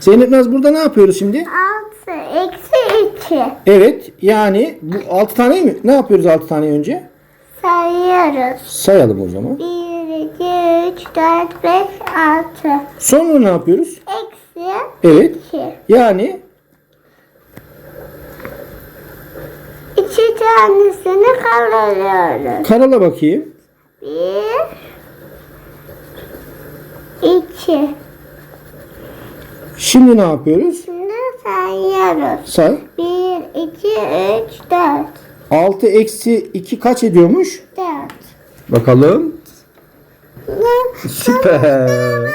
Zeynep Naz burada ne yapıyoruz şimdi? 6 eksi 2 Evet yani bu 6 tane mi? Ne yapıyoruz 6 tane önce? sayıyoruz. Sayalım o zaman. 1, 2, 3, 4, 5, 6. Sonra ne yapıyoruz? Eksi Evet 2. yani İki tanesini karalıyoruz. karala bakayım. 1, 2. Şimdi ne yapıyoruz? Şimdi sayıyoruz. Say. 1, 2, 3, 4. 6 eksi 2 kaç ediyormuş? 4. Bakalım. Süper.